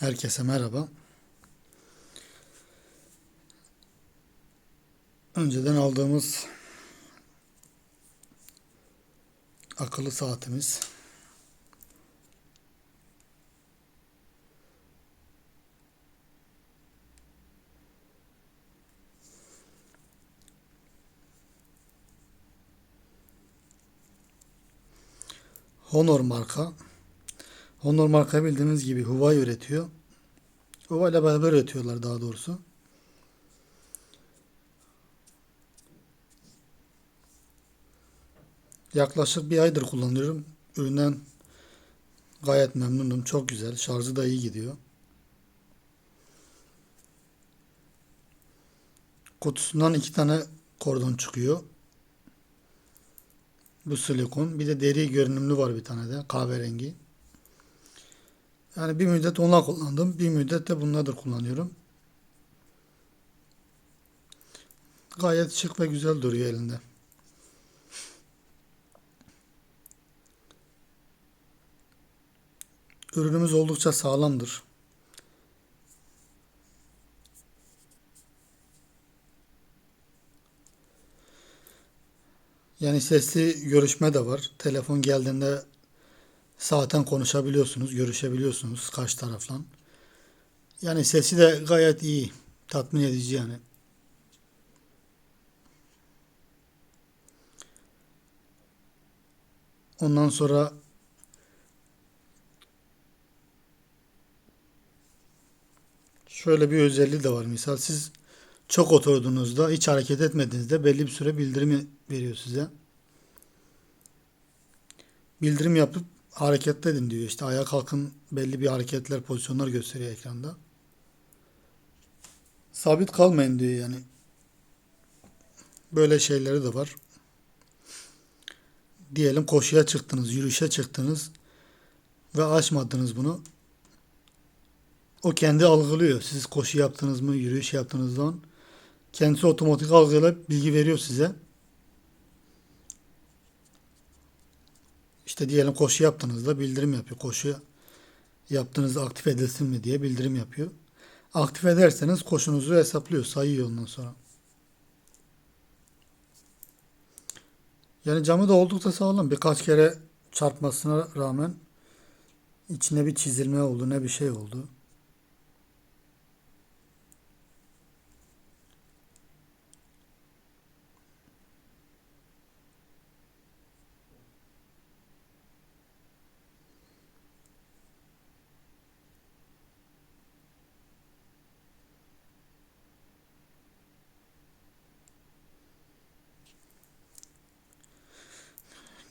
Herkese merhaba. Önceden aldığımız akıllı saatimiz. Honor marka. Honor marka bildiğiniz gibi Huawei üretiyor. Huawei ile beraber üretiyorlar daha doğrusu. Yaklaşık bir aydır kullanıyorum. Üründen gayet memnunum. Çok güzel. Şarjı da iyi gidiyor. Kutusundan iki tane kordon çıkıyor. Bu silikon. Bir de deri görünümlü var bir tane de. Kahverengi. Yani bir müddet onunla kullandım. Bir müddet de bunlardır kullanıyorum. Gayet şık ve güzel duruyor elinde. Ürünümüz oldukça sağlamdır. Yani sesli görüşme de var. Telefon geldiğinde zaten konuşabiliyorsunuz, görüşebiliyorsunuz karşı tarafla. Yani sesi de gayet iyi, tatmin edici yani. Ondan sonra şöyle bir özelliği de var. Misal siz çok oturduğunuzda, hiç hareket etmediğinizde belli bir süre bildirim veriyor size. Bildirim yapıp hareket edin diyor. İşte ayağa kalkın belli bir hareketler, pozisyonlar gösteriyor ekranda. Sabit kalmayın diyor yani. Böyle şeyleri de var. Diyelim koşuya çıktınız, yürüyüşe çıktınız ve açmadınız bunu. O kendi algılıyor. Siz koşu yaptınız mı, yürüyüş yaptığınız zaman kendisi otomatik algılayıp bilgi veriyor size. İşte diyelim koşu yaptığınızda bildirim yapıyor. Koşu yaptığınızda aktif edilsin mi diye bildirim yapıyor. Aktif ederseniz koşunuzu hesaplıyor, sayıyor ondan sonra. Yani camı da oldukça sağlam. Birkaç kere çarpmasına rağmen içine bir çizilme oldu, ne bir şey oldu.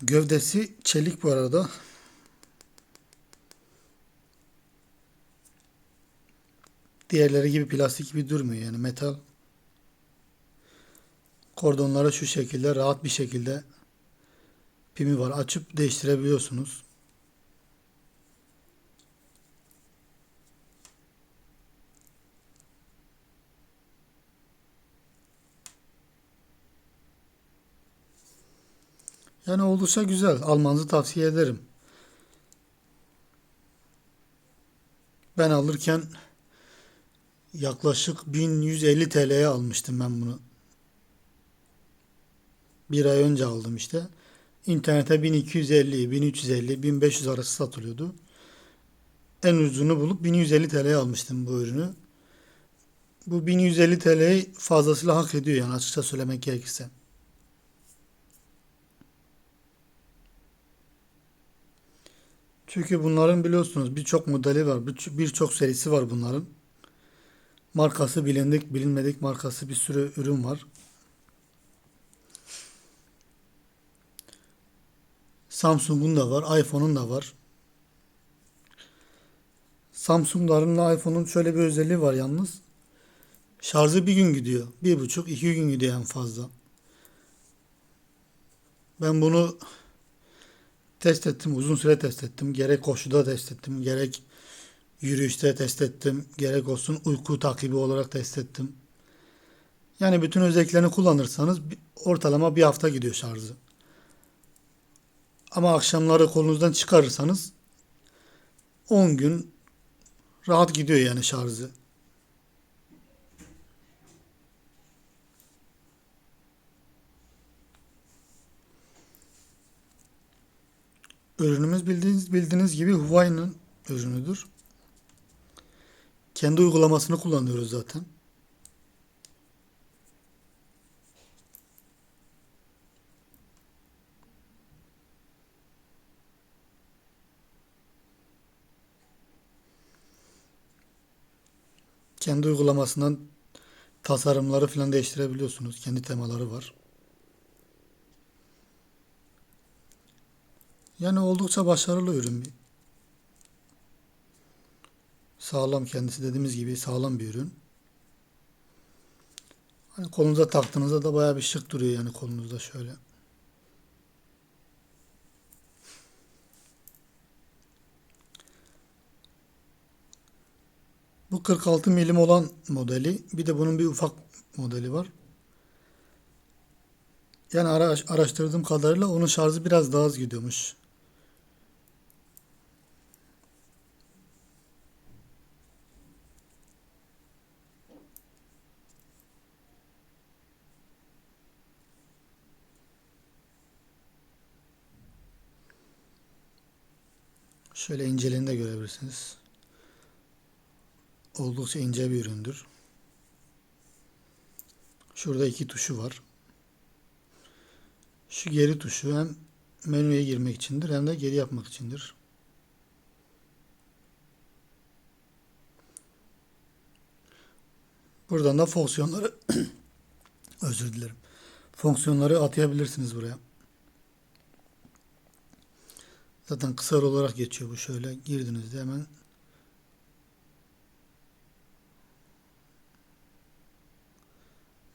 Gövdesi çelik bu arada. Diğerleri gibi plastik gibi durmuyor yani metal. Kordonları şu şekilde rahat bir şekilde pimi var. Açıp değiştirebiliyorsunuz. Yani oldukça güzel. Almanızı tavsiye ederim. Ben alırken yaklaşık 1150 TL'ye almıştım ben bunu. Bir ay önce aldım işte. İnternete 1250, 1350, 1500 arası satılıyordu. En ucunu bulup 1150 TL'ye almıştım bu ürünü. Bu 1150 TL'yi fazlasıyla hak ediyor yani açıkça söylemek gerekirse. Çünkü bunların biliyorsunuz birçok modeli var, birçok serisi var bunların. Markası bilindik, bilinmedik markası bir sürü ürün var. Samsung'un da var, iPhone'un da var. Samsung'larınla iPhone'un şöyle bir özelliği var yalnız. Şarjı bir gün gidiyor. Bir buçuk, iki gün gidiyor en fazla. Ben bunu test ettim. Uzun süre test ettim. Gerek koşuda test ettim. Gerek yürüyüşte test ettim. Gerek olsun uyku takibi olarak test ettim. Yani bütün özelliklerini kullanırsanız ortalama bir hafta gidiyor şarjı. Ama akşamları kolunuzdan çıkarırsanız 10 gün Rahat gidiyor yani şarjı. Ürünümüz bildiğiniz, bildiğiniz gibi Huawei'nin ürünüdür. Kendi uygulamasını kullanıyoruz zaten. Kendi uygulamasından tasarımları falan değiştirebiliyorsunuz. Kendi temaları var. Yani oldukça başarılı ürün. Sağlam kendisi dediğimiz gibi sağlam bir ürün. Hani kolunuza taktığınızda da bayağı bir şık duruyor yani kolunuzda şöyle. Bu 46 milim olan modeli. Bir de bunun bir ufak modeli var. Yani ara, araştırdığım kadarıyla onun şarjı biraz daha az gidiyormuş. Şöyle inceliğini de görebilirsiniz. Oldukça ince bir üründür. Şurada iki tuşu var. Şu geri tuşu hem menüye girmek içindir hem de geri yapmak içindir. Buradan da fonksiyonları özür dilerim. Fonksiyonları atayabilirsiniz buraya. Zaten kısa olarak geçiyor bu şöyle girdiğinizde hemen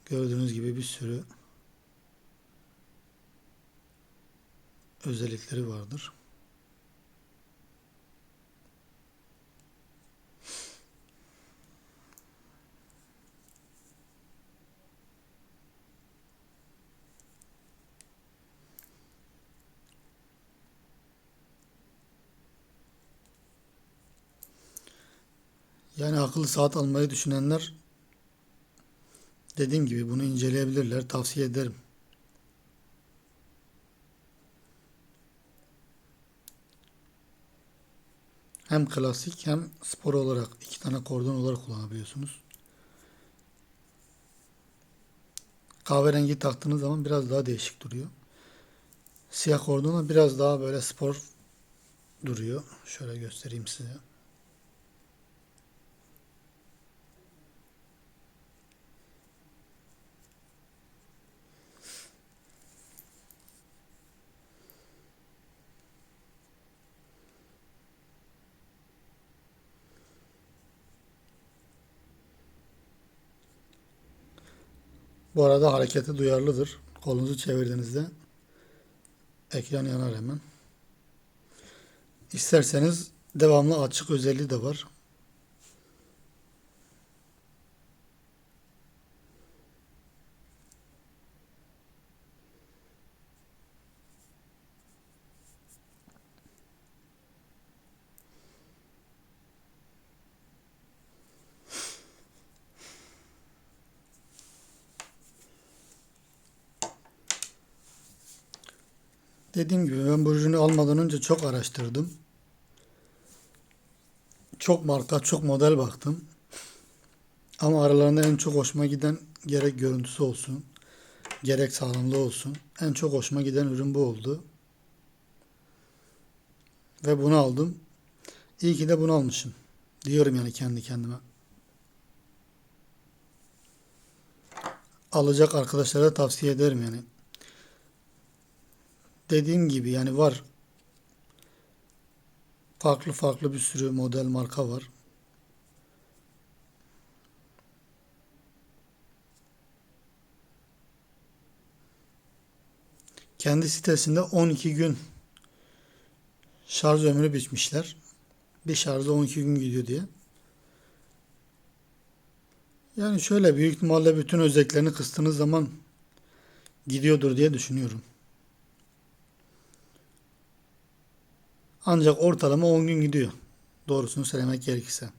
gördüğünüz gibi bir sürü özellikleri vardır. Yani akıllı saat almayı düşünenler dediğim gibi bunu inceleyebilirler. Tavsiye ederim. Hem klasik hem spor olarak iki tane kordon olarak kullanabiliyorsunuz. Kahverengi taktığınız zaman biraz daha değişik duruyor. Siyah kordonla biraz daha böyle spor duruyor. Şöyle göstereyim size. Bu arada harekete duyarlıdır. Kolunuzu çevirdiğinizde ekran yanar hemen. İsterseniz devamlı açık özelliği de var. Dediğim gibi ben bu ürünü almadan önce çok araştırdım. Çok marka, çok model baktım. Ama aralarında en çok hoşuma giden gerek görüntüsü olsun, gerek sağlamlığı olsun. En çok hoşuma giden ürün bu oldu. Ve bunu aldım. İyi ki de bunu almışım. Diyorum yani kendi kendime. Alacak arkadaşlara tavsiye ederim yani dediğim gibi yani var. Farklı farklı bir sürü model marka var. Kendi sitesinde 12 gün şarj ömrü biçmişler. Bir şarjda 12 gün gidiyor diye. Yani şöyle büyük ihtimalle bütün özelliklerini kıstığınız zaman gidiyordur diye düşünüyorum. Ancak ortalama 10 gün gidiyor. Doğrusunu söylemek gerekirse.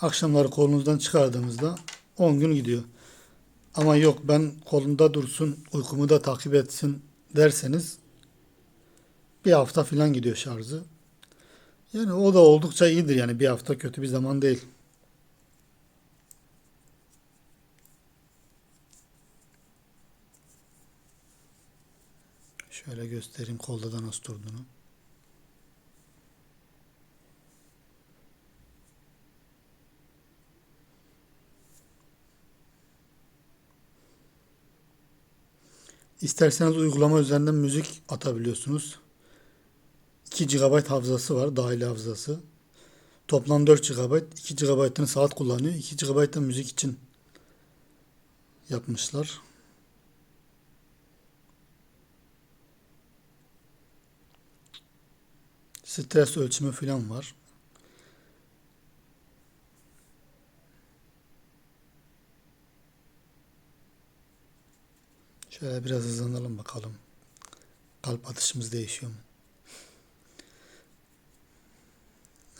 Akşamları kolunuzdan çıkardığımızda 10 gün gidiyor. Ama yok ben kolunda dursun, uykumu da takip etsin derseniz bir hafta falan gidiyor şarjı. Yani o da oldukça iyidir yani bir hafta kötü bir zaman değil. Şöyle göstereyim kolda da İsterseniz uygulama üzerinden müzik atabiliyorsunuz. 2 GB hafızası var, dahili hafızası. Toplam 4 GB, 2 GB'ını saat kullanıyor. 2 GB da müzik için yapmışlar. Stres ölçümü falan var. Şöyle biraz hızlanalım bakalım. Kalp atışımız değişiyor mu?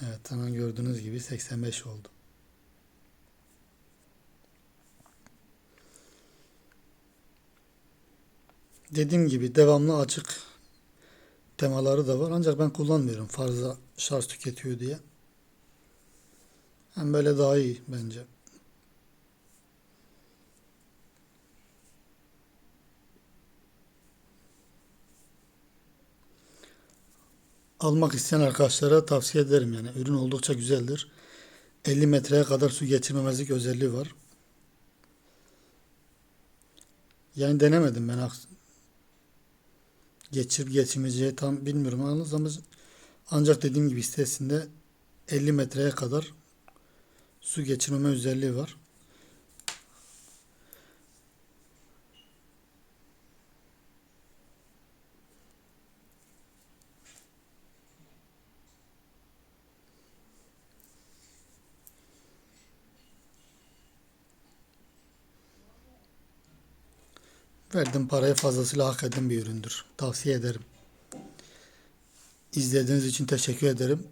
Evet hemen gördüğünüz gibi 85 oldu. Dediğim gibi devamlı açık temaları da var. Ancak ben kullanmıyorum fazla şarj tüketiyor diye. Hem böyle daha iyi bence. Almak isteyen arkadaşlara tavsiye ederim yani. Ürün oldukça güzeldir. 50 metreye kadar su geçirmemezlik özelliği var. Yani denemedim ben. Geçirip geçirmeyeceği tam bilmiyorum yalnız ama ancak dediğim gibi sitesinde 50 metreye kadar su geçirmeme özelliği var. Verdiğim parayı fazlasıyla hak eden bir üründür. Tavsiye ederim. İzlediğiniz için teşekkür ederim.